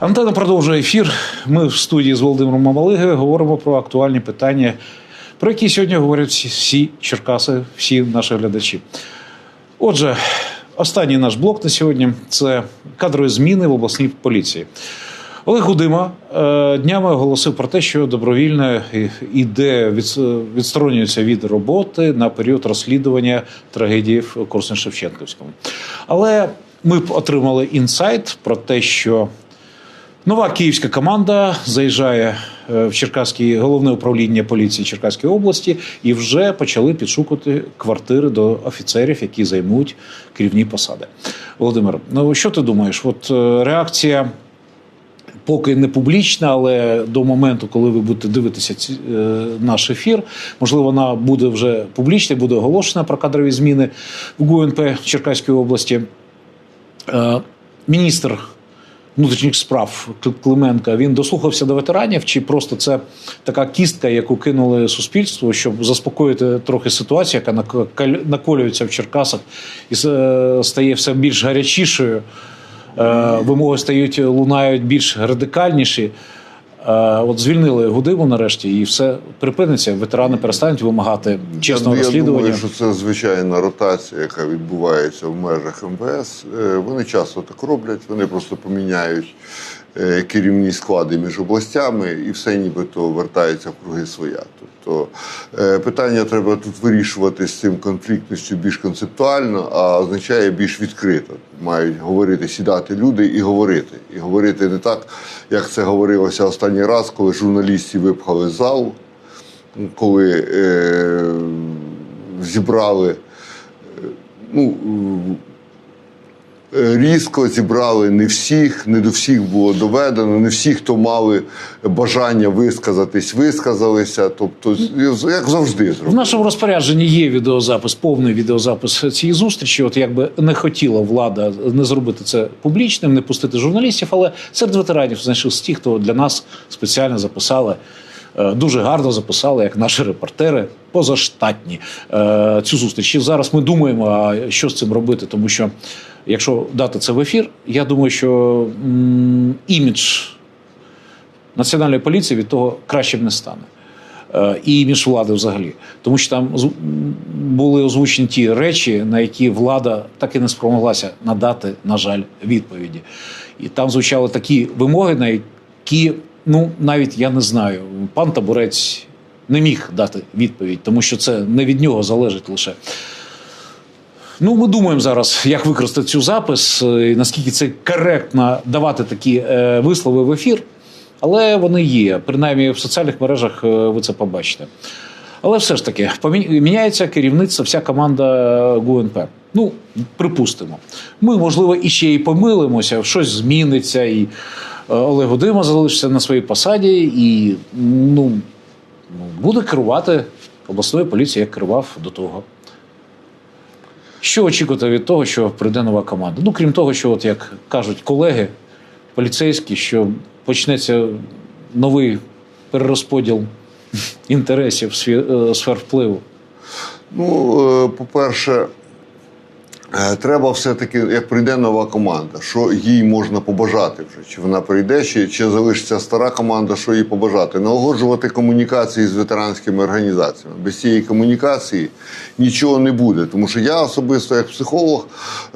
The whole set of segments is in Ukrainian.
Антена продовжує ефір. Ми в студії з Володимиром Мамалигою говоримо про актуальні питання, про які сьогодні говорять всі- Черкаси, всі наші глядачі. Отже, останній наш блок на сьогодні це кадрові зміни в обласній поліції. Олег Гудима е, днями оголосив про те, що добровільно іде відсторонюється від роботи на період розслідування трагедії в Корсун-Шевченківському. Але ми б отримали інсайт про те, що Нова київська команда заїжджає е, в Черкаське головне управління поліції Черкаської області і вже почали підшукувати квартири до офіцерів, які займуть керівні посади. Володимир, ну що ти думаєш? От е, реакція поки не публічна, але до моменту, коли ви будете дивитися ці, е, наш ефір, можливо, вона буде вже публічна, буде оголошена про кадрові зміни в ГУНП Черкаської області. Е, міністр внутрішніх справ Клименка він дослухався до ветеранів, чи просто це така кістка, яку кинули суспільству, щоб заспокоїти трохи ситуацію, яка наколюється в Черкасах і е, стає все більш гарячішою. Е, Вимоги стають лунають більш радикальніші. Е, От звільнили Гудиму нарешті, і все припиниться. Ветерани перестануть вимагати чесного я, розслідування. Я думаю, що це звичайна ротація, яка відбувається в межах МВС. Е, Вони часто так роблять, вони просто поміняють керівні склади між областями і все нібито вертається в круги своя. Тобто е, питання треба тут вирішувати з цим конфліктністю більш концептуально, а означає більш відкрито. Мають говорити, сідати люди і говорити. І говорити не так, як це говорилося останній раз, коли журналістів випхали з залу коли е, зібрали, е, ну, е, різко зібрали не всіх, не до всіх було доведено, не всі, хто мали бажання висказатись, висказалися. Тобто, як завжди В нашому розпорядженні є відеозапис, повний відеозапис цієї зустрічі. От якби не хотіла влада не зробити це публічним, не пустити журналістів, але серед ветеранів знайшли ті, хто для нас спеціально записали. е, Дуже гарно записали, як наші репортери, позаштатні е, цю зустріч. І зараз ми думаємо, що з цим робити, тому що якщо дати це в ефір, я думаю, що імідж національної поліції від того краще б не стане. Е, І між влади взагалі. Тому що там були озвучені ті речі, на які влада так і не спромоглася надати, на жаль, відповіді. І там звучали такі вимоги, на які, ну, навіть я не знаю, пан Табурець не міг дати відповідь, тому що це не від нього залежить лише. Ну, ми думаємо зараз, як використати цю запис, е, і наскільки це коректно давати такі е, вислови в ефір. Але вони є. Принаймні в соціальних мережах е, ви це побачите. Але все ж таки, міняється керівництво, вся команда ГУНП. Ну, припустимо. Ми, можливо, іще і помилимося, щось зміниться, і Олег Гудима залишиться на своїй посаді, і ну, ну, буде керувати обласною поліцією, як керував до того. Що очікувати від того, що прийде нова команда? Ну, крім того, що, от як кажуть колеги поліцейські, що почнеться новий перерозподіл інтересів е, сфер впливу. Ну, е, по-перше, треба все-таки, як прийде нова команда, що їй можна побажати вже. Чи вона прийде, чи, чи залишиться стара команда, що їй побажати. Налагоджувати комунікації з ветеранськими організаціями. Без цієї комунікації нічого не буде. Тому що я особисто, як психолог,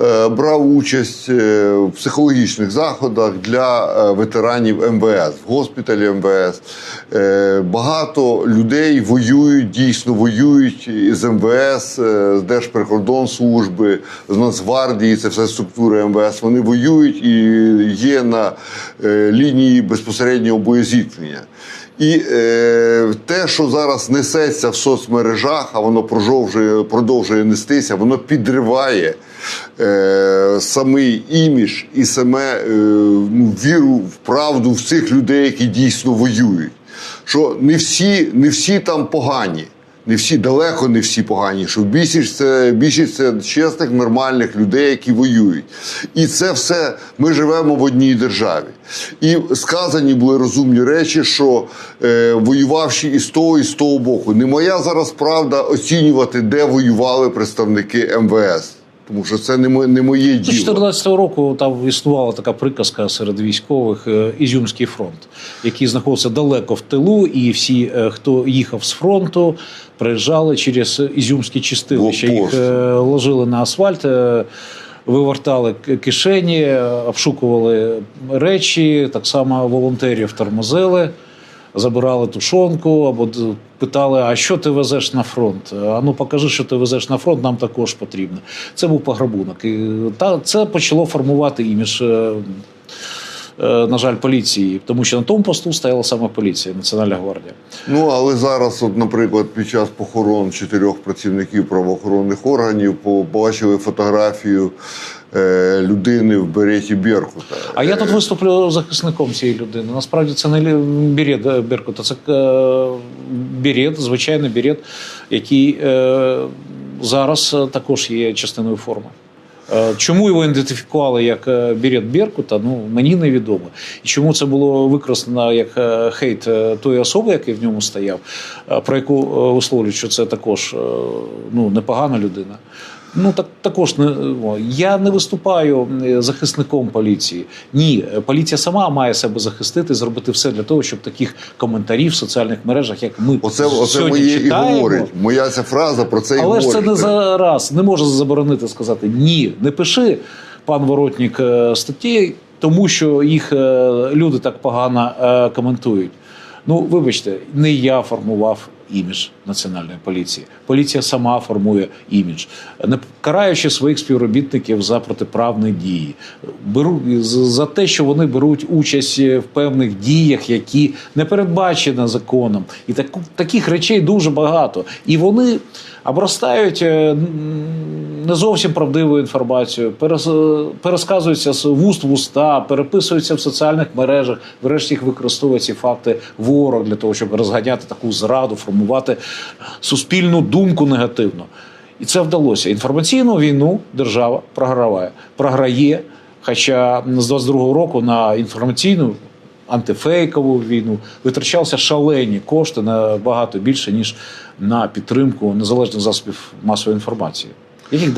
е, брав участь е, в психологічних заходах для е, ветеранів МВС, в госпіталі МВС. Е, Багато людей воюють, дійсно воюють з МВС, е, з Держприкордонслужби, з Нацгвардії, це все структури МВС. Вони воюють і є на е, лінії безпосереднього боєзіткнення. І е, те, що зараз несеться в соцмережах, а воно продовжує, продовжує нестися, воно підриває е, самий імідж і саме е, ну, віру в правду в цих людей, які дійсно воюють. Що не всі, не всі там погані. Не всі далеко не всі погані, що більшість це більшість це чесних, нормальних людей, які воюють. І це все ми живемо в одній державі. І сказані були розумні речі, що е, воювавши і з того, і з того боку. Не моя зараз правда оцінювати, де воювали представники МВС. Тому що це не, мо- не моє З діло. 2014 року там існувала така приказка серед військових е, Ізюмський фронт, який знаходився далеко в тилу, і всі, е, хто їхав з фронту, приїжджали через Ізюмські чистилища. Їх е, ложили на асфальт. Вивертали кишені, обшукували речі, так само волонтерів тормозили, забирали тушонку або питали: а що ти везеш на фронт? А ну покажи, що ти везеш на фронт, нам також потрібно. Це був пограбунок. І та це почало формувати імідж. е, е, На жаль, поліції, тому що на тому посту стояла саме поліція, Національна гвардія. Ну але зараз, от, наприклад, під час похорон чотирьох працівників правоохоронних органів побачили фотографію людини в береті Беркута. А я тут виступлю захисником цієї людини. Насправді це не берет е, Беркута, це е, берет, звичайний берет, який е, зараз е, також є частиною форми. Е, Чому його ідентифікували як е, берет Беркута, ну мені невідомо. І чому це було використано як е, хейт е, тої особи, який в ньому стояв, е, про яку е, висловлюють, що це також е, ну, непогана людина. Ну так також не я не виступаю захисником поліції. Ні, поліція сама має себе захистити, зробити все для того, щоб таких коментарів в соціальних мережах, як ми Оце, оце сьогодні моє і говорить. Моя ця фраза про це і але ж це не зараз не може заборонити сказати ні, не пиши, пан Воротнік, е, статті, тому що їх е, люди так погано е, коментують. Ну, вибачте, не я формував імідж національної поліції. Поліція сама формує імідж, не караючи своїх співробітників за протиправні дії. Беру за те, що вони беруть участь в певних діях, які не передбачені законом. І так, таких речей дуже багато. І вони обростають е, не зовсім правдивою інформацією, перес- пересказуються з вуст в уста, переписуються в соціальних мережах. Врешті їх використовує ці факти ворог для того, щоб розганяти таку зраду, формувати суспільну думку негативно. І це вдалося. Інформаційну війну держава програває. Програє. Хоча з 22-го року на інформаційну антифейкову війну витрачалися шалені кошти набагато більше, ніж на підтримку незалежних засобів масової інформації, яких,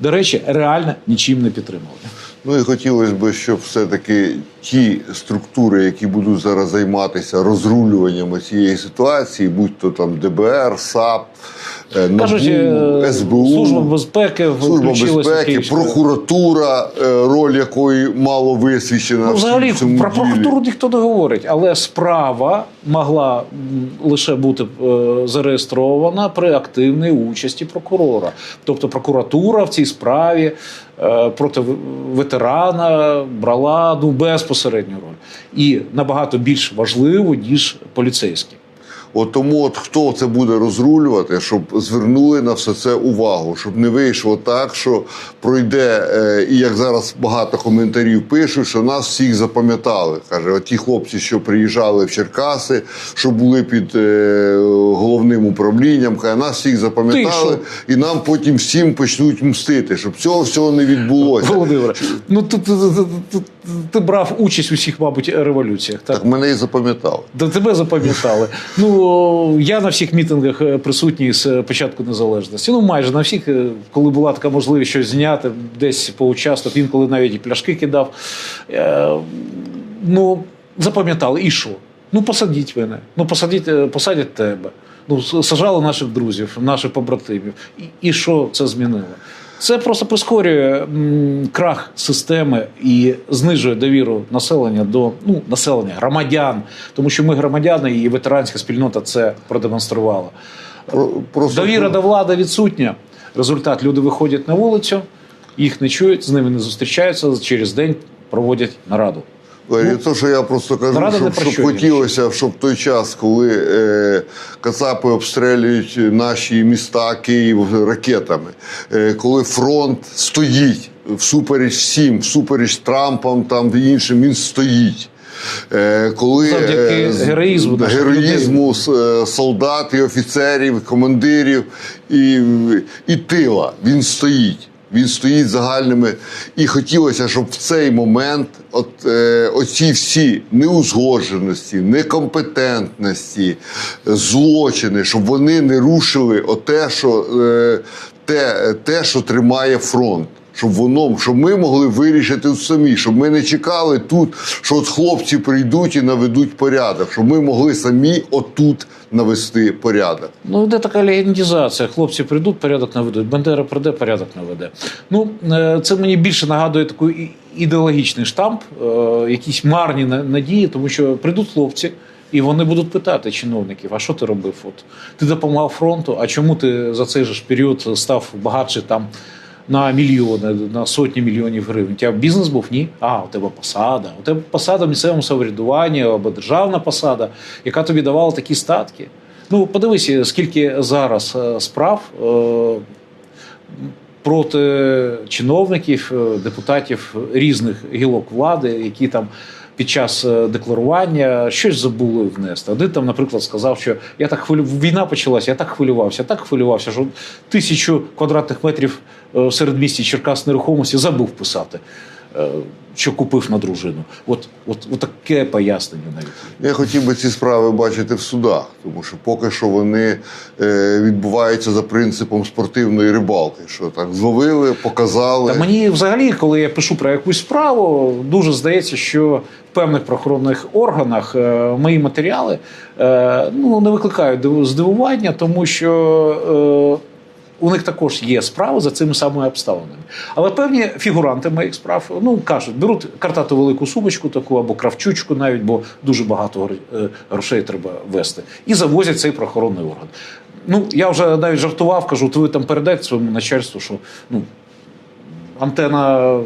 до речі, реально нічим не підтримували. Ну і хотілося б, щоб все-таки ті структури, які будуть зараз займатися розрулюванням цієї ситуації, будь то там ДБР, САП, е, НАБУ, Кажуть, е, СБУ, Служба безпеки Служба безпеки, прокуратура, е, роль якої мало висвічена. Ну, в взагалі цьому про прокуратуру ніхто не говорить, але справа могла лише бути зареєстрована при активній участі прокурора. Тобто прокуратура в цій справі проти в- ветерана брала ну, безпосередню роль і набагато більш важливу, ніж поліцейські. От тому, от хто це буде розрулювати, щоб звернули на все це увагу, щоб не вийшло так, що пройде, е, і як зараз багато коментарів пишуть, що нас всіх запам'ятали. Каже, от ті хлопці, що приїжджали в Черкаси, що були під е, головним управлінням, каже, нас всіх запам'ятали, і нам потім всім почнуть мстити, щоб цього всього не відбулося. Володимире, ну ти, ти, ти, ти, брав участь у всіх, мабуть, революціях. Так? Так мене і запам'ятали. До тебе запам'ятали. Ну я на всіх мітингах е, присутній з початку незалежності. Ну майже на всіх, е, коли була така можливість щось зняти, десь поучаствував, інколи навіть і пляшки кидав. Е, Ну запам'ятали, і що? Ну посадіть мене. Ну посадіть, е, посадять тебе. Ну сажали наших друзів, наших побратимів. І, і що це змінило? Це просто прискорює м, крах системи і знижує довіру населення до ну, населення, громадян, тому що ми громадяни і ветеранська спільнота це продемонструвала. Про- Просто Довіра до влади відсутня. Результат люди виходять на вулицю, їх не чують, з ними не зустрічаються. Через день проводять нараду. Валерій, то, що я просто кажу, щоб, щоб що хотілося, щоб той час, коли е, Кацапи обстрілюють наші міста Київ ракетами, е, коли фронт стоїть всупереч всім, всупереч Трампам там іншим, він стоїть. Е, коли Завдяки героїзму героїзму е, солдат і офіцерів, командирів і, і тила, він стоїть. Він стоїть загальними, і хотілося, щоб в цей момент, от е, оці всі неузгодженості, некомпетентності, злочини, щоб вони не рушили оте, що е, те, те, що тримає фронт. Щоб воно, щоб ми могли вирішити самі, щоб ми не чекали тут, що от хлопці прийдуть і наведуть порядок, щоб ми могли самі отут навести порядок. Ну, йде така легендізація. Хлопці прийдуть, порядок наведуть. Бандера прийде, порядок наведе. Ну, е, це мені більше нагадує таку ідеологічний штамп, е, якісь марні надії, тому що прийдуть хлопці. І вони будуть питати чиновників: а що ти робив? От ти допомагав фронту, а чому ти за цей же період став багатше там на мільйони, на сотні мільйонів гривень? У тебе бізнес був? Ні? А, у тебе посада. У тебе посада в місцевому самоврядуванні або державна посада, яка тобі давала такі статки. Ну, подивися, скільки зараз е, справ е, проти чиновників, е, депутатів різних гілок влади, які там під час декларування щось забули внести. Один там, наприклад, сказав, що я так хвилю... війна почалася, я так хвилювався, так хвилювався, що тисячу квадратних метрів в середмісті Черкас нерухомості забув писати. е, Що купив на дружину, от, от, от таке пояснення навіть. Я хотів би ці справи бачити в судах, тому що поки що вони е, відбуваються за принципом спортивної рибалки, що так зловили, показали. Та мені взагалі, коли я пишу про якусь справу, дуже здається, що в певних правоохоронних органах е, мої матеріали е, ну, не викликають здивування, тому що. Е, у них також є справи за цими самими обставинами. Але певні фігуранти моїх справ ну кажуть, беруть картату велику сумочку таку або кравчучку, навіть бо дуже багато е, грошей треба вести, і завозять цей правоохоронний орган. Ну я вже навіть жартував, кажу, ви там передайте своєму начальству, що ну антена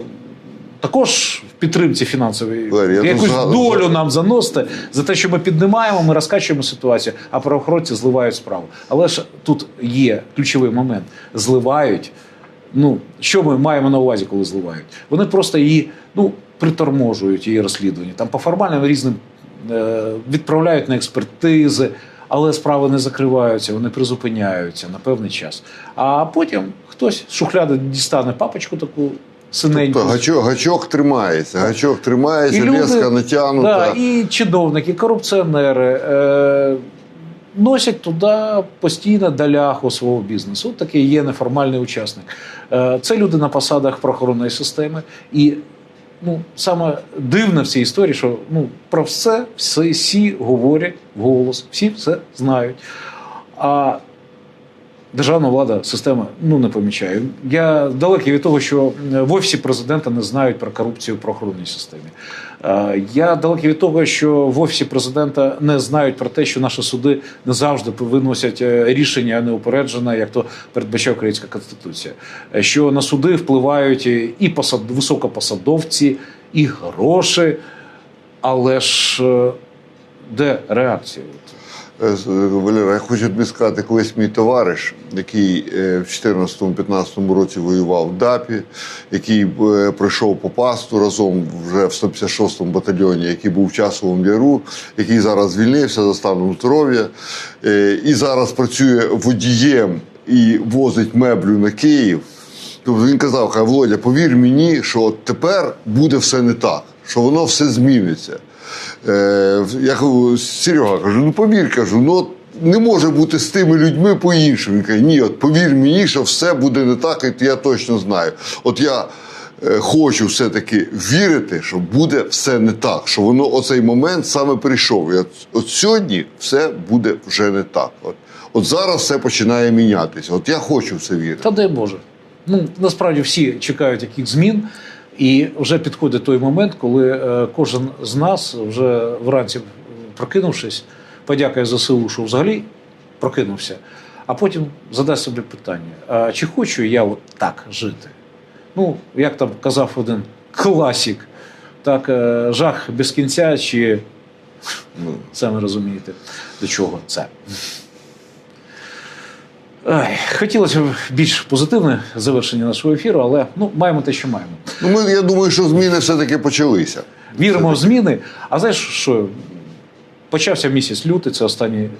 також підтримці фінансовій Валерій, я якусь згадав- долю нам заносите за те, що ми піднімаємо, ми розкачуємо ситуацію, а правоохоронці зливають справу. Але ж тут є ключовий момент: зливають. Ну, що ми маємо на увазі, коли зливають? Вони просто її ну, приторможують її розслідування. Там по формальним різним е, відправляють на експертизи, але справи не закриваються, вони призупиняються на певний час. А потім хтось з шухляди дістане папочку таку синеньку. Тобто гачок, гачок тримається, гачок тримається, І люди- леска натягнута. Да, і чиновники, і корупціонери е, носять туди постійно даляху свого бізнесу. От такий є неформальний учасник. Е, це люди на посадах правоохоронної системи. І ну, саме дивне в цій історії, що ну, про все, все всі говорять вголос, всі все знають. А державна влада, система ну не помічає. Я далекий від того, що в офісі президента не знають про корупцію в правоохоронній системі. Е, Я далекий від того, що в офісі президента не знають про те, що наші суди не завжди виносять е, рішення неупереджене, як то передбачає українська конституція. Е, Що на суди впливають і посад... високопосадовці, і гроші, але ж е, де реакція? Е, Валера, я хочу тобі сказати, колись мій товариш, який е, в 2014-2015 році воював в ДАПі, який е, пройшов по пасту разом вже в 156-му батальйоні, який був в часовому яру, який зараз звільнився за станом здоров'я, і зараз працює водієм і возить меблю на Київ. Тобто він казав, каже, Володя, повір мені, що тепер буде все не так, що воно все зміниться. Е, я кажу, Серега, кажу, ну повір, кажу, ну от не може бути з тими людьми по-іншому. Він каже, ні, от повір мені, що все буде не так, і я точно знаю. От я е, хочу все-таки вірити, що буде все не так, що воно оцей момент саме прийшов. І от, от сьогодні все буде вже не так. От, от зараз все починає мінятися. От я хочу в це вірити. Та дай Боже. Ну насправді всі чекають яких змін, і вже підходить той момент, коли е, кожен з нас вже вранці прокинувшись, подякує ЗСУ, що взагалі прокинувся, а потім задасть собі питання: а чи хочу я от так жити? Ну, як там казав один класік, так, е, жах без кінця, чи Ну, самі розумієте, до чого це. Ай, хотілося б більш позитивне завершення нашого ефіру, але ну, маємо те, що маємо. ну ми, я думаю, що зміни все-таки почалися. Віримо в зміни. А знаєш, що почався місяць лютий, це останній е,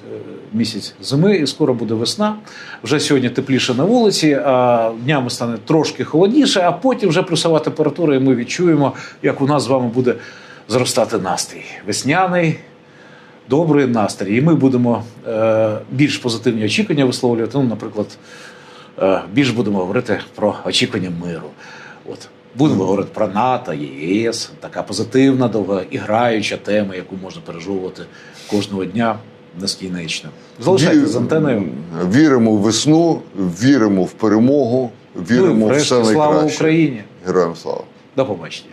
місяць зими, і скоро буде весна. Вже сьогодні тепліше на вулиці, а днями стане трошки холодніше, а потім вже плюсова температура, і ми відчуємо, як у нас з вами буде зростати настрій. Весняний. Добрий настрій, і ми будемо е, більш позитивні очікування висловлювати. Ну, наприклад, е, більш будемо говорити про очікування миру. От будемо говорити про НАТО, ЄС, така позитивна, довгоіграюча тема, яку можна пережовувати кожного дня безкінечно. Залишайтеся з антеною. Віримо в весну, віримо в перемогу, Ну, віримо і в все найкраще. слава Україні! Героям слава! До побачення.